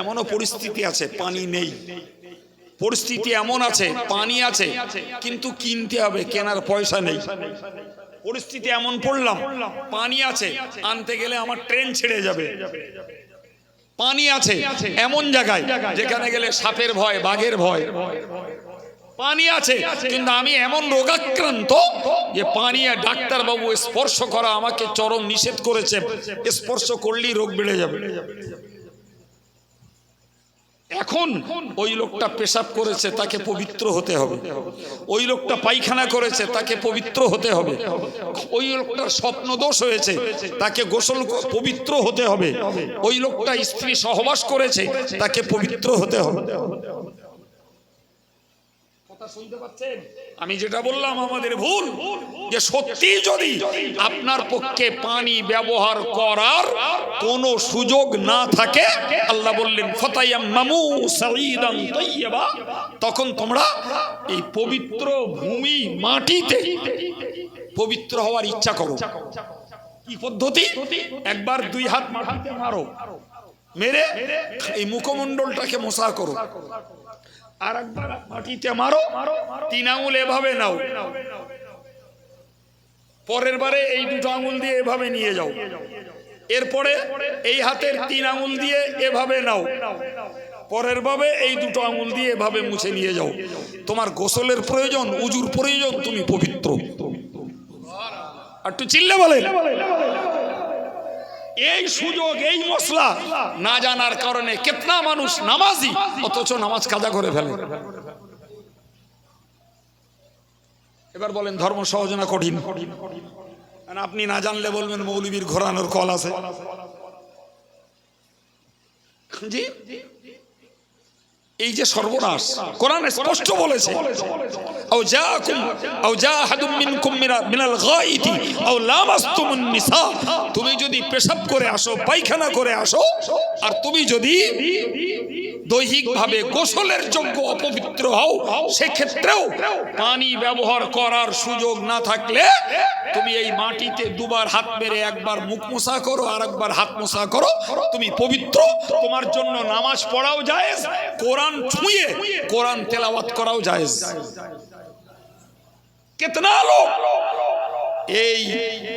এমনও পরিস্থিতি আছে, পানি নেই। পরিস্থিতি এমন আছে, পানি আছে, কিন্তু কিনতে হবে, কেনার পয়সা নেই। পরিস্থিতি এমন পড়লাম, পানি আছে, আনতে গেলে আমার ট্রেন ছেড়ে যাবে। পানি আছে, এমন জায়গায় যেখানে গেলে সাপের ভয়, বাঘের ভয়। পানি আছে, কিন্তু আমি এমন রোগাক্রান্ত যে পানি আর ডাক্তারবাবু স্পর্শ করা আমাকে চরম নিষেধ করেছে। স্পর্শ করলেই রোগ বেড়ে যাবে। এখন ওই লোকটা পেশাব করেছে, তাকে পবিত্র হতে হবে। ওই লোকটা পায়খানা করেছে, তাকে পবিত্র হতে হবে। ওই লোকটার স্বপ্ন দোষ হয়েছে, তাকে গোসল পবিত্র হতে হবে। ওই লোকটা স্ত্রী সহবাস করেছে, তাকে পবিত্র হতে হবে। আমি যেটা বললাম, আমাদের ভুল, যে সত্যি যদি আপনার পক্ষে পানি ব্যবহার করার কোনো সুযোগ না থাকে, আল্লাহ বললেন, ফতায়াম্মামু সাঈদান তাইয়্যিবা তখন তোমরা এই পবিত্র ভূমি মাটিতে পবিত্র হওয়ার ইচ্ছা করো। কি পদ্ধতি? একবার দুই হাত মাটিতে মারো, মেরে এই মুখমণ্ডলটাকে মশা করো। আর একবার মাটিতে মারো, তিন আঙুল এভাবে নাও। পরের বারে এই দুটো আঙুল দিয়ে এভাবে নিয়ে যাও। এরপরে এই হাতের তিন আঙুল দিয়ে এভাবে নাও। পরের ভাবে এই দুটো আঙুল দিয়ে এভাবে মুছে নিয়ে যাও। তোমার গোসলের প্রয়োজন, উজুর প্রয়োজন, তুমি পবিত্র। একটু চিল্লে বলে এই সুযোগ, এই মশলা না জানার কারণে কেতনা মানুষ নামাজি, অথচ নামাজ কাজা করে ফেলে। এবার বলেন ধর্ম সহজ না কঠিন? আর আপনি না জানলে বলবেন মৌলবীর ঘোরানোর কল আছে। জি? এই যে সর্বনাশ, কোরআন স্পষ্ট বলেছে, আও জাআকুম, আও জাআ আহাদুম মিনকুম মিনা- মিনাল গায়িতি আও লামাসতুমুন নিসা তুমি যদি পেশাব করে আসো, পায়খানা করে আসো, আর তুমি যদি দৈহিকভাবে গোসলের যোগ্য অপবিত্র হও সেক্ষেত্রেও পানি ব্যবহার করার সুযোগ না থাকলে তুমি এই মাটিতে দুবার হাত মেরে একবার মুখ মোসা করো আর একবার হাত মোসা করো। তুমি পবিত্র তোমার জন্য নামাজ পড়াও জায়েজ কোরআন ছুঁয়ে কোরআন তেলাওয়াত করাও জায়েজ। কেতনা লোক এই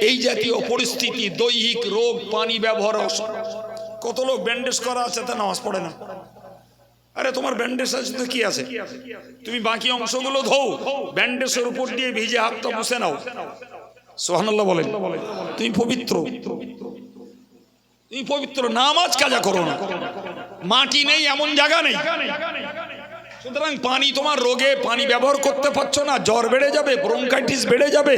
এই জাতীয় পরিস্থিতি দৈহিক রোগ পানি ব্যবহার কত লোক ব্যান্ডেজ করা আছে তা নামাজ পড়ে না। আরে, তোমার ব্যান্ডেজ আছে তো কি আছে? তুমি বাকি অংশগুলো ধো, ব্যান্ডেজের উপর দিয়ে ভিজে হাতটা মুছে নাও। সোহানাল্লাহ বলেন। তুমি পবিত্র। তুমি পবিত্র, নামাজ কাজা করো না। মাটি নেই, এমন জায়গা নেই। সুতরাং পানি তোমার রোগে পানি ব্যবহার করতে পারছ না, জ্বর বেড়ে যাবে, ব্রঙ্কাইটিস বেড়ে যাবে।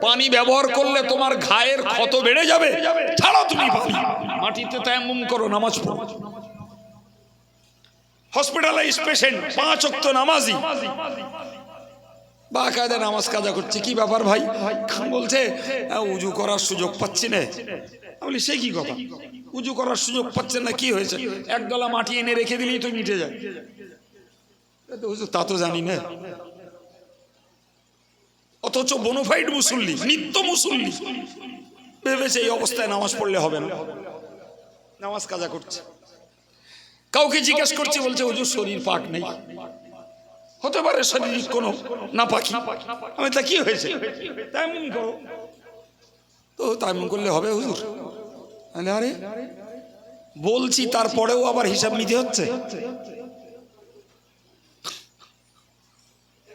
পানি ব্যবহার করলে তোমার ঘায়ের ক্ষত বেড়ে যাবে। ছাড়ো তুমি পানি। মাটিতে তায়াম্মুম করো, নামাজ পড়ো। হসপিটালাইজ পেশেন্ট পাঁচ অক্ত নামাজি। বা কায়দা নামাজ কাজা করছে কি ব্যাপার ভাই? বলছে "আহ, উজু করার সুযোগ পাচ্ছি না। বলি সে কি কথা? উজু করার সুযোগ পাচ্ছেন না কি হয়েছে? এক গলা মাটি এনে রেখে দিলেই তো মিটে যায়। তা তো জানি না। অথচ বোনোফাইড মুসল্লি নিত্য মুসল্লি ভেবেছে এই অবস্থায় নামাজ পড়লে হবে না। নামাজ কাজা করছে। কাউকে জিজ্ঞেস করছে বলছে হুজুর শরীর পাক নেই। হতে পারে শারীরিক কোনো না পাখি আমি তা কি হয়েছে? তেমন করো। তো তেমন করলে হবে হুজুর? আরে আরে। বলছি তারপরেও আবার হিসাব নিতে হচ্ছে?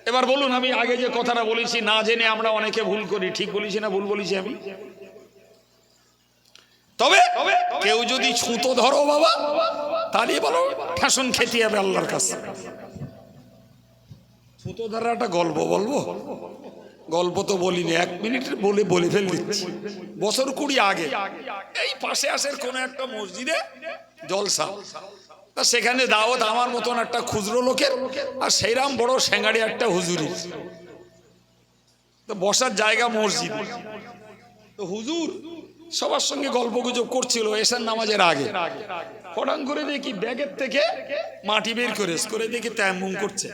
এবার বলুন আমি আগে যে কথাটা বলেছি না জেনে আমরা অনেকে ভুল করি। ঠিক বলেছি না ভুল বলেছি আমি? তবে কেউ যদি ছুতো ধরো বাবা তাহলে বলো, ফ্যাশন খেতে হবে আল্লাহর কাছে। ছুতো ধরার একটা গল্প বলব? গল্প তো বলিনি, এক মিনিট বলে বলে ফেল দিচ্ছি। বছর কুড়ি আগে, এই পাশে আশের কোনো একটা মসজিদে জলসা। তা সেখানে দাওয়াত আমার মতন একটা খুচরো লোকের আর সেইরাম বড় স্যাঙ্গাড়ি একটা হুজুরি তো বসার জায়গা মসজিদ। তো হুজুর সবার সঙ্গে গল্প গুজব করছিল এসার নামাজের আগে। হঠাৎ করে দেখি ব্যাগের থেকে মাটি বের করে করে দেখি তেমন করছে।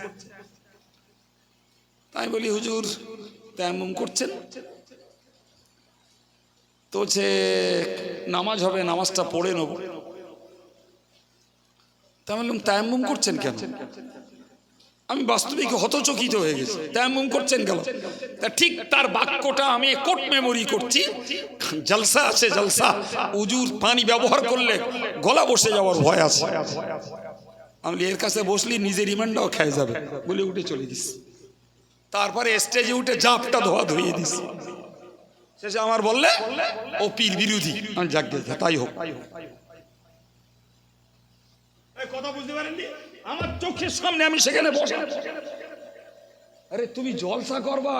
তাই বলি, হুজুর তেমন করছেন? তো সে নামাজ হবে, নামাজটা পড়ে নেব। তা আমি বললাম তায়াম্মুম করছেন কেন? আমি বাস্তবিক হতচকিত হয়ে গেছি। তায়াম্মুম করছেন তা ঠিক তার বাক্যটা আমি কোট মেমোরি করছি। জলসা আছে, জলসা। উজুর পানি ব্যবহার করলে গলা বসে যাওয়ার ভয় আছে। আমি এর কাছে বসলি, নিজের রিমান্ডাও খেয়ে যাবে। বলে উঠে চলে দিস তারপরে স্টেজে উঠে জাপটা ধোয়া ধুইয়ে দিস শেষে আমার বললে, ও পীর বিরোধী। আমি যাকে তাই হোক। কথা বুঝতে পারেননি? আমার চোখের সামনে আমি সেখানে বসে আরে, তুমি জলসা করবা,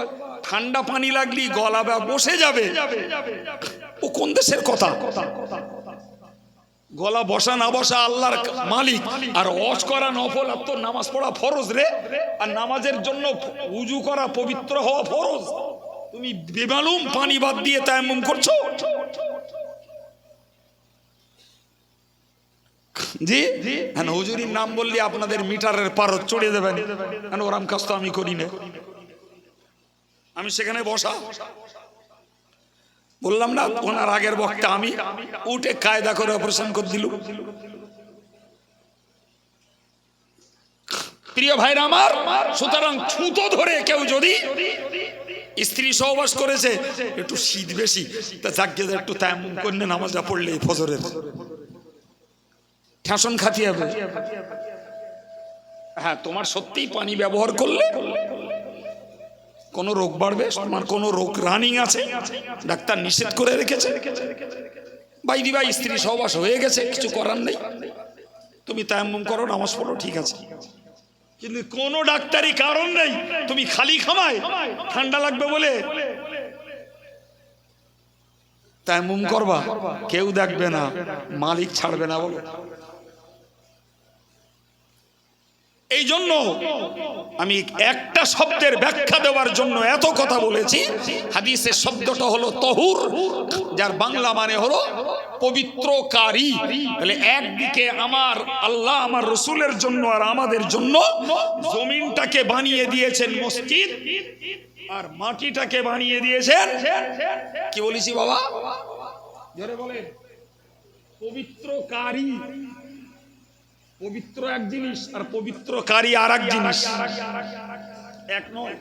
ঠান্ডা পানি লাগলি, গলা বা বসে যাবে। ও কোন দেশের কথা? গলা বসা না বসা আল্লাহর মালিক। আর অস করা, নফল, আর তোর নামাজ পড়া ফরজ রে। আর নামাজের জন্য উজু করা, পবিত্র হওয়া ফরজ। তুমি বেমালুম পানি বাদ দিয়ে তায়াম্মুম করছ? জি? হ্যাঁ হুজুরির নাম বললে আপনাদের মিটারের পারত চড়িয়ে দেবেন। হ্যাঁ ওরাম কাজ তো আমি করি না। আমি সেখানে বসা। বললাম না, ওনার আগের বক্তা আমি। উঠে কায়দা করে অপারেশন করে দিল প্রিয় ভাইরা আমার, সুতরাং ছুতো ধরে কেউ যদি স্ত্রী সহবাস করেছে, একটু শীত বেশি। তা যাকে একটু তেমন করে নামাজটা পড়লে ফজরের। ঠেসন খাতি হবে। হ্যাঁ তোমার সত্যিই পানি ব্যবহার করলে কোনো রোগ বাড়বে, তোমার কোনো রোগ রানিং আছে, ডাক্তার নিষেধ করে রেখেছে। বাইদি ভাই স্ত্রী সহবাস হয়ে গেছে, কিছু করার নেই। তুমি তায়াম্মুম করো, নামাজ পড়ো, ঠিক আছে। কিন্তু কোনো ডাক্তারি কারণ নেই, তুমি খালি খামায়, ঠান্ডা লাগবে বলে। তায়াম্মুম করবা, কেউ দেখবে না, মালিক ছাড়বে না বলো। এই জন্য আমি একটা শব্দের ব্যাখ্যা দেওয়ার জন্য এত কথা বলেছি। হাদিসের শব্দটা হলো তহুর, যার বাংলা মানে হলো পবিত্রকারী। তাহলে একদিকে আমার আল্লাহ, আমার রসুলের জন্য আর আমাদের জন্য জমিনটাকে বানিয়ে দিয়েছেন মসজিদ, আর মাটিটাকে বানিয়ে দিয়েছেন, কি বলেছি বাবা? জোরে বলেন। পবিত্রকারী। পবিত্র এক জিনিস আর পবিত্রকারী আর এক জিনিস। এক নয়।